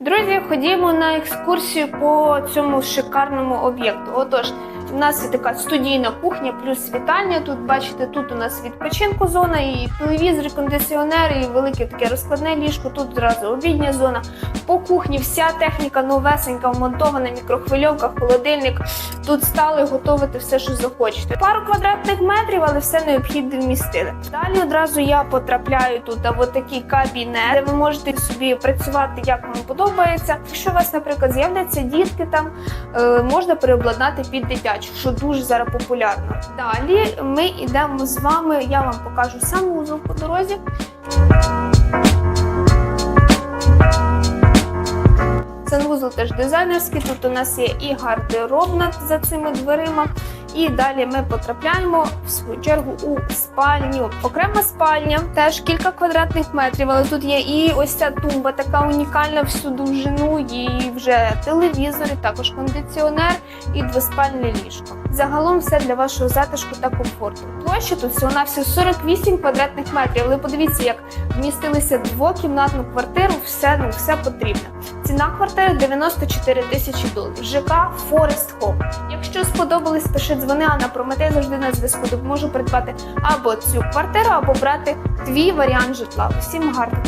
Друзі, ходімо на екскурсію по цьому шикарному об'єкту. Отож, у нас є така студійна кухня плюс вітальня. Тут бачите, тут у нас відпочинку зона, і телевізор, і кондиціонер, і велике таке розкладне ліжко. Тут зразу обідня зона. По кухні вся техніка новесенька, вмонтована, мікрохвильовка, холодильник. Тут стали готувати все, що захочете. Пару квадратних метрів, але все необхідне вмістили. Далі одразу я потрапляю тут в такий кабінет, де ви можете собі працювати, як вам подобається. Якщо у вас, наприклад, з'являться дітки там, е, можна переобладнати під дитячу, що дуже зараз популярно. Далі ми йдемо з вами. Я вам покажу санвузол по дорозі. Санвузол теж дизайнерський. Тут у нас є і гардеробна за цими дверима. І далі ми потрапляємо в свою чергу у спальню. Окрема спальня, теж кілька квадратних метрів, але тут є і ось ця тумба, така унікальна всю довжину, і вже телевізор, і також кондиціонер і двоспальне ліжко. Загалом все для вашого затишку та комфорту. Площа тут всього на всього 48 квадратних метрів. Але подивіться, як вмістилися двокімнатну квартиру, все ну все потрібно. Ціна квартири 94 тисячі доларів. ЖК Forest Home. Якщо сподобались, пиши дзвони, а на Прометей завжди на зв'язку допоможу придбати або цю квартиру, або брати твій варіант житла. Усім гарних